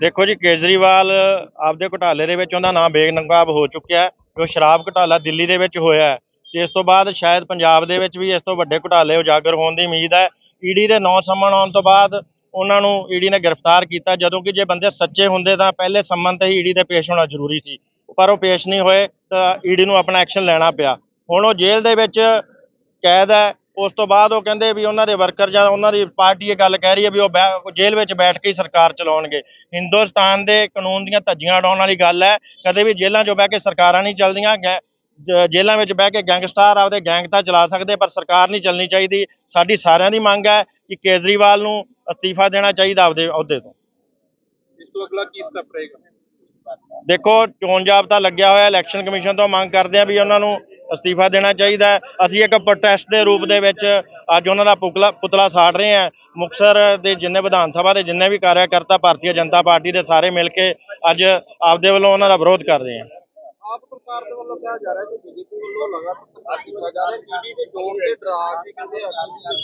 ਦੇਖੋ ਜੀ, ਕੇਜਰੀਵਾਲ ਆਪਦੇ ਘੁਟਾਲੇ ਦੇ ਵਿੱਚ ਉਹਦਾ ਨਾਮ ਬੇਨਕਾਬ ਹੋ ਚੁੱਕਿਆ ਜੋ ਸ਼ਰਾਬ ਘੁਟਾਲਾ ਦਿੱਲੀ ਦੇ ਵਿੱਚ ਹੋਇਆ ਤੇ ਇਸ ਤੋਂ ਬਾਅਦ ਸ਼ਾਇਦ ਪੰਜਾਬ ਦੇ ਵਿੱਚ ਵੀ ਇਸ ਤੋਂ ਵੱਡੇ ਘੁਟਾਲੇ ਉਜਾਗਰ ਹੋਣ ਦੀ ਉਮੀਦ ਹੈ। ਈਡੀ ਦੇ ਨੌ ਸੰਮਣ ਆਉਣ ਤੋਂ ਬਾਅਦ ਉਹਨਾਂ ਨੂੰ ਈਡੀ ਨੇ ਗ੍ਰਿਫਤਾਰ ਕੀਤਾ। ਜਦੋਂ ਕਿ ਜੇ ਬੰਦੇ ਸੱਚੇ ਹੁੰਦੇ ਤਾਂ ਪਹਿਲੇ ਸੰਮਨ ਤੇ ਹੀ ਈਡੀ ਦੇ ਪੇਸ਼ ਹੋਣਾ ਜ਼ਰੂਰੀ ਸੀ। ਪਰ ਉਹ ਪੇਸ਼ ਨਹੀਂ ਹੋਏ ਤਾਂ ਈਡੀ ਨੂੰ ਆਪਣਾ ਐਕਸ਼ਨ ਲੈਣਾ ਪਿਆ। ਹੁਣ ਉਹ ਜੇਲ੍ਹ ਦੇ ਵਿੱਚ ਕੈਦ ਹੈ। ਉਸ ਤੋਂ ਬਾਅਦ ਉਹ ਕਹਿੰਦੇ ਵੀ ਉਹਨਾਂ ਦੇ ਵਰਕਰ ਜਾਂ ਉਹਨਾਂ ਦੀ ਪਾਰਟੀ ਇਹ ਗੱਲ ਕਹਿ ਰਹੀ ਹੈ ਵੀ ਉਹ ਬੈ- ਜੇਲ੍ਹ ਵਿੱਚ ਬੈਠ ਕੇ ਹੀ ਸਰਕਾਰ ਚਲਾਉਣਗੇ। ਹਿੰਦੁਸਤਾਨ ਦੇ ਕਾਨੂੰਨ ਦੀਆਂ ਧੱਜੀਆਂ ਉਡਾਉਣ ਵਾਲੀ ਗੱਲ ਹੈ। ਕਦੇ ਵੀ ਜੇਲ੍ਹਾਂ 'ਚੋਂ ਬਹਿ ਕੇ ਸਰਕਾਰਾਂ ਨਹੀਂ ਚੱਲਦੀਆਂ। ਗੈ- ਜੇਲ੍ਹਾਂ ਵਿੱਚ ਬਹਿ ਕੇ ਗੈਂਗਸਟਰ ਆਪਦੇ ਗੈਂਗ ਤਾਂ ਚਲਾ ਸਕਦੇ ਪਰ ਸਰਕਾਰ ਨਹੀਂ ਚੱਲਣੀ ਚਾਹੀਦੀ। ਸਾਡੀ ਸਾਰਿਆਂ ਦੀ ਮੰਗ ਹੈ ਕਿ ਕੇਜਰੀਵਾਲ ਨੂੰ ਅਸਤੀਫਾ ਦੇਣਾ ਚਾਹੀਦਾ ਆਪਦੇ ਅਹੁਦੇ ਤੋਂ। ਇਸ ਤੋਂ ਅਗਲਾ ਕੀ ਸਟੈਪ ਰਹੇਗਾ? ਦੇਖੋ ਚੋਣ ਜਾਬਤਾ ਲੱਗਿਆ ਹੋਇਆ ਇਲੈਕਸ਼ਨ ਕਮਿਸ਼ਨ ਤੋਂ ਮੰਗ ਕਰਦੇ ਆ ਵੀ ਉਹਨਾਂ ਨੂੰ ਅਸਤੀਫਾ ਦੇਣਾ ਚਾਹੀਦਾ ਹੈ। ਅਸੀਂ ਇੱਕ ਪ੍ਰੋਟੈਸਟ ਦੇ ਰੂਪ ਦੇ ਵਿੱਚ ਅੱਜ ਉਹਨਾਂ ਦਾ ਪੁਤਲਾ ਪੁਤਲਾ ਸਾੜ ਰਹੇ ਹਾਂ। ਮੁਕਤਸਰ ਦੇ ਜਿੰਨੇ ਵਿਧਾਨ ਸਭਾ ਦੇ ਜਿੰਨੇ ਵੀ ਕਾਰਿਆਕਰਤਾ ਭਾਰਤੀ ਜਨਤਾ ਪਾਰਟੀ ਦੇ ਸਾਰੇ ਮਿਲ ਕੇ ਅੱਜ ਆਪਦੇ ਵੱਲੋਂ ਉਹਨਾਂ ਦਾ ਵਿਰੋਧ ਕਰ ਰਹੇ ਹਾਂ। ਆਪ ਸਰਕਾਰ ਦੇ ਵੱਲੋਂ ਕਿਹਾ ਜਾ ਰਿਹਾ ਕਿ ਬੀਜੇਪੀ ਵੱਲੋਂ ਲਗਾਤਾਰ ਕੀਤਾ ਜਾ ਰਿਹਾ ਈਡੀ ਦੇ ਜ਼ੋਨ ਤੇ ਡਰਾ ਕੇ ਕਹਿੰਦੇ ਅਸੀਂ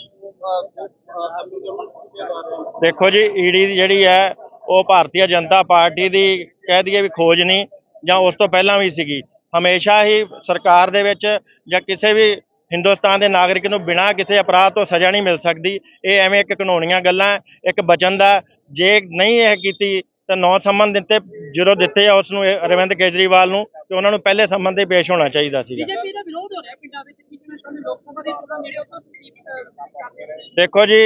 ਦੇਖੋ ਜੀ ਈਡੀ ਦੀ ਜਿਹੜੀ ਹੈ ਉਹ ਭਾਰਤੀ ਜਨਤਾ ਪਾਰਟੀ ਦੀ ਕਹਿ ਦਈਏ ਵੀ ਖੋਜ ਨਹੀਂ ਜਾਂ ਉਸ ਤੋਂ ਪਹਿਲਾਂ ਵੀ ਸੀਗੀ ਹਮੇਸ਼ਾ ਹੀ ਸਰਕਾਰ ਦੇ ਵਿੱਚ ਜਾਂ ਕਿਸੇ ਵੀ ਹਿੰਦੁਸਤਾਨ ਦੇ ਨਾਗਰਿਕ ਨੂੰ ਬਿਨਾਂ ਕਿਸੇ ਅਪਰਾਧ ਤੋਂ ਸਜ਼ਾ ਨਹੀਂ ਮਿਲ ਸਕਦੀ ਇਹ ਐਵੇਂ ਇੱਕ ਕਾਨੂੰਨੀਆਂ ਗੱਲਾਂ ਇੱਕ ਬਚਨ ਦਾ ਜੇ ਨਹੀਂ ਇਹ ਕੀਤੀ ਤਾਂ ਨੌ ਸੰਮਨ ਦਿੱਤੇ ਜਦੋਂ ਦਿੱਤੇ ਆ ਉਸ ਨੂੰ ਅਰਵਿੰਦ ਕੇਜਰੀਵਾਲ ਨੂੰ ਤੇ ਉਹਨਾਂ ਨੂੰ ਪਹਿਲੇ ਸੰਮਨ ਤੇ ਪੇਸ਼ ਹੋਣਾ ਚਾਹੀਦਾ ਸੀਗਾ। ਬੀਜੇਪੀ ਦਾ ਵਿਰੋਧ ਹੋ ਰਿਹਾ ਪਿੰਡਾਂ ਵਿੱਚ ਕਿ ਜਿਵੇਂ ਸਾਨੂੰ ਲੋਕ ਸਭਾ ਦੀ ਚੋਣਾਂ ਨੇੜੇ ਉਦੋਂ ਤੁਸੀਂ ਵੀ ਕਰਦੇ ਰਹੇ ਦੇਖੋ ਜੀ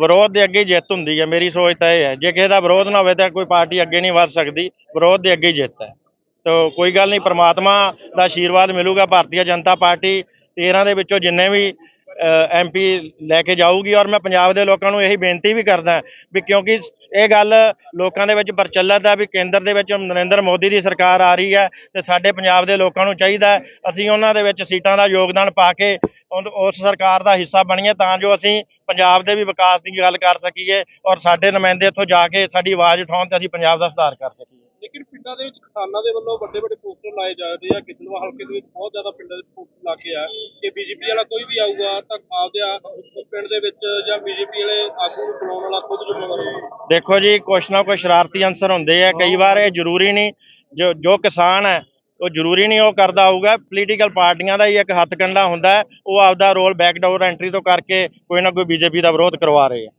ਵਿਰੋਧ ਦੇ ਅੱਗੇ ਜਿੱਤ ਹੁੰਦੀ ਹੈ ਮੇਰੀ ਸੋਚ ਤਾਂ ਇਹ ਹੈ। ਜੇ ਕਿਸੇ ਦਾ ਵਿਰੋਧ ਨਾ ਹੋਵੇ ਤਾਂ ਕੋਈ ਪਾਰਟੀ ਅੱਗੇ ਨਹੀਂ ਵੱਧ ਸਕਦੀ ਵਿਰੋਧ ਦੇ ਅੱਗੇ ਜਿੱਤ ਹੈ। ਤੋ ਕੋਈ ਗੱਲ ਨਹੀਂ ਪ੍ਰਮਾਤਮਾ ਦਾ ਆਸ਼ੀਰਵਾਦ ਮਿਲੂਗਾ ਭਾਰਤੀ ਜਨਤਾ ਪਾਰਟੀ 13 ਦੇ ਵਿੱਚੋਂ ਜਿੰਨੇ ਵੀ ਐਮਪੀ ਲੈ ਕੇ ਜਾਊਗੀ ਔਰ ਮੈਂ ਪੰਜਾਬ ਦੇ ਲੋਕਾਂ ਨੂੰ ਇਹੀ ਬੇਨਤੀ ਵੀ ਕਰਦਾ ਵੀ ਕਿਉਂਕਿ ਇਹ ਗੱਲ ਲੋਕਾਂ ਦੇ ਵਿੱਚ ਪ੍ਰਚਲਿਤ ਹੈ ਵੀ ਕੇਂਦਰ ਦੇ ਵਿੱਚ ਨਰਿੰਦਰ ਮੋਦੀ ਦੀ ਸਰਕਾਰ ਆ ਰਹੀ ਹੈ ਤੇ ਸਾਡੇ ਪੰਜਾਬ ਦੇ ਲੋਕਾਂ ਨੂੰ ਚਾਹੀਦਾ ਅਸੀਂ ਉਹਨਾਂ ਦੇ ਵਿੱਚ ਸੀਟਾਂ ਦਾ ਯੋਗਦਾਨ ਪਾ ਕੇ ਉਨ- ਉਸ ਸਰਕਾਰ ਦਾ ਹਿੱਸਾ ਬਣੀਏ ਤਾਂ ਜੋ ਅਸੀਂ ਪੰਜਾਬ ਦੇ ਵੀ ਵਿਕਾਸ ਦੀ ਗੱਲ ਕਰ ਸਕੀਏ ਔਰ ਸਾਡੇ ਨੁਮਾਇੰਦੇ ਇੱਥੋਂ ਜਾ ਕੇ ਸਾਡੀ ਆਵਾਜ਼ ਉਠਾਉਣ ਤੇ ਅਸੀਂ ਪੰਜਾਬ ਦਾ ਸੁਧਾਰ ਕਰ ਸਕੀਏ। ਕਿਸਾਨਾਂ ਦੇ ਵੱਲੋਂ ਵੱਡੇ ਵੱਡੇ ਪੋਸਟਰ ਲਾਏ ਜਾਂਦੇ ਆ। ਕਿਤਨਵਾ ਹਲਕੇ ਦੇ ਵਿੱਚ ਬਹੁਤ ਜ਼ਿਆਦਾ ਪਿੰਡਾਂ ਦੇ ਪੋਸਟਰ ਲੱਗੇ ਆ। ਕਿ ਬੀਜੇਪੀ ਵਾਲਾ ਕੋਈ ਵੀ ਆਊਗਾ ਤਾਂ ਆਪਦੇ ਪਿੰਡ ਦੇ ਵਿੱਚ ਜਾਂ ਬੀਜੇਪੀ ਵਾਲੇ ਆਗੂ ਨੂੰ ਬੁਲਾਉਣ ਵਾਲਾ ਖੁਦ ਜ਼ਿੰਮੇਵਾਰ ਹੋਊਗਾ ਦੇਖੋ ਜੀ, ਕੁਛ ਨਾ ਕੁਛ ਸ਼ਰਾਰਤੀ ਅੰਸਰ ਹੁੰਦੇ ਆ। ਕਈ ਵਾਰ ਇਹ ਜ਼ਰੂਰੀ ਨਹੀਂ, ਜੋ ਜੋ ਕਿਸਾਨ ਹੈ, ਉਹ ਜ਼ਰੂਰੀ ਨਹੀਂ ਉਹ ਕਰਦਾ ਹੋਊਗਾ ਪੋਲੀਟੀਕਲ ਪਾਰਟੀਆਂ ਦਾ ਹੀ ਇੱਕ ਹੱਥ ਕੰਡਾ ਹੁੰਦਾ ਉਹ ਆਪਦਾ ਰੋਲ ਬੈਕਡੋਰ ਐਂਟਰੀ ਤੋਂ ਕਰਕੇ ਕੋਈ ਨਾ ਕੋਈ ਬੀਜੇਪੀ ਦਾ ਵਿਰੋਧ ਕਰਵਾ ਰਹੇ ਆ।